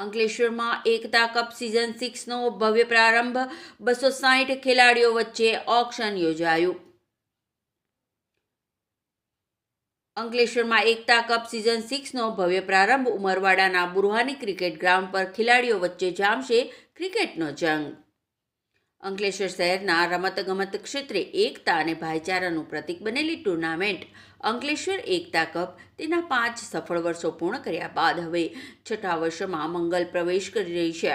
અંકલેશ્વરમાં એકતા cup season સિક્સનો ભવ્ય પ્રારંભ બસો સાહીઠ ખેલાડીઓ વચ્ચે ઓક્શન યોજાયું. અંકલેશ્વરમાં એકતા કપ સિઝન સિક્સનો ભવ્ય પ્રારંભ ઉમરવાડાના બુરહાની ક્રિકેટ ગ્રાઉન્ડ પર ખેલાડીઓ વચ્ચે જામશે ક્રિકેટનો જંગ. અંકલેશ્વર શહેરના રમતગમત ક્ષેત્રે એકતા અને ભાઈચારાનું પ્રતીક બનેલી ટુર્નામેન્ટ અંકલેશ્વર એકતા કપ તેના પાંચ સફળ વર્ષો પૂર્ણ કર્યા બાદ હવે છઠ્ઠા વર્ષમાં મંગલ પ્રવેશ કરી રહી છે.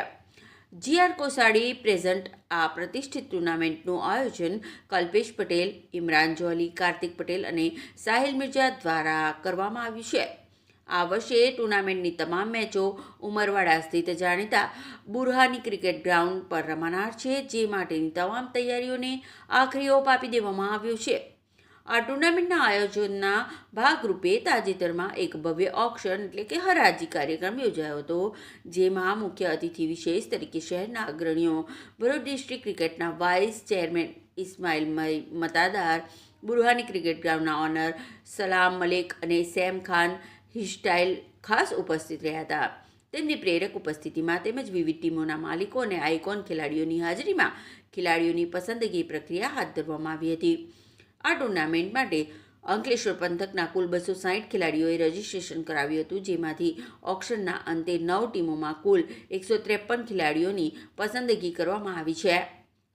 જીઆર કોસાડી પ્રેઝન્ટ આ પ્રતિષ્ઠિત ટુર્નામેન્ટનું આયોજન કલ્પેશ પટેલ, ઇમરાન જોહલી, કાર્તિક પટેલ અને સાહિલ મિર્ઝા દ્વારા કરવામાં આવ્યું છે. આ વર્ષે ટુર્નામેન્ટની તમામ મેચો ઉમરવાડા સ્થિત જાણીતા બુરહાની ક્રિકેટ ગ્રાઉન્ડ પર રમાનાર છે, જે માટેની તમામ તૈયારીઓને આખરી ઓપ આપી દેવામાં આવ્યો છે. આ ટુર્નામેન્ટના આયોજનના ભાગરૂપે તાજેતરમાં એક ભવ્ય ઓક્શન એટલે કે હરાજી કાર્યક્રમ યોજાયો હતો, જેમાં મુખ્ય અતિથિ વિશેષ તરીકે શહેરના અગ્રણીઓ, ભરૂચ ડિસ્ટ્રિક્ટ ક્રિકેટના vice chairman Ismail Matadar, Burhani cricket ગ્રાઉન્ડના owner Salam Malik અને સેમ ખાન હિસ્ટાઇલ ખાસ ઉપસ્થિત રહ્યા હતા. તેમની પ્રેરક ઉપસ્થિતિમાં તેમજ વિવિધ ટીમોના માલિકો અને આઇકોન ખેલાડીઓની હાજરીમાં ખેલાડીઓની પસંદગી પ્રક્રિયા હાથ ધરવામાં આવી હતી. આ ટુર્નામેન્ટ માટે અંકલેશ્વર પંથકના કુલ બસો સાહીઠ ખેલાડીઓએ રજીસ્ટ્રેશન કરાવ્યું હતું, જેમાંથી ઓક્શનના અંતે નવ ટીમોમાં કુલ એકસો ત્રેપન ખેલાડીઓની પસંદગી કરવામાં આવી છે.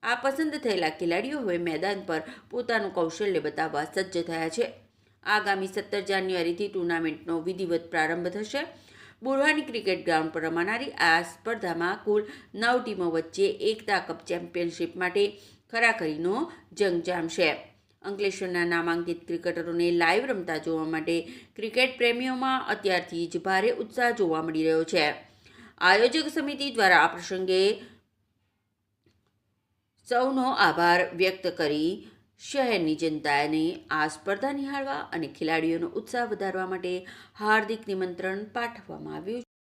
આ પસંદ થયેલા ખેલાડીઓ હવે મેદાન પર પોતાનું કૌશલ્ય બતાવવા સજ્જ થયા છે. આગામી સત્તર જાન્યુઆરીથી ટુર્નામેન્ટનો વિધિવત પ્રારંભ થશે. બુરહાની ક્રિકેટ ગ્રાઉન્ડ પર રમાનારી આ સ્પર્ધામાં કુલ નવ ટીમો વચ્ચે એકતા કપ ચેમ્પિયનશિપ માટે ખરાખરીનો જંગ જામશે. અંકલેશ્વરના નામાંકિત ક્રિકેટરોને લાઈવ રમતા જોવા માટે ક્રિકેટ પ્રેમીઓમાં અત્યારથી જ ભારે ઉત્સાહ જોવા મળી રહ્યો છે. આયોજક સમિતિ દ્વારા આ પ્રસંગે સૌનો આભાર વ્યક્ત કરી શહેરની જનતાને આ સ્પર્ધા નિહાળવા અને ખેલાડીઓનો ઉત્સાહ વધારવા માટે હાર્દિક નિમંત્રણ પાઠવવામાં આવ્યું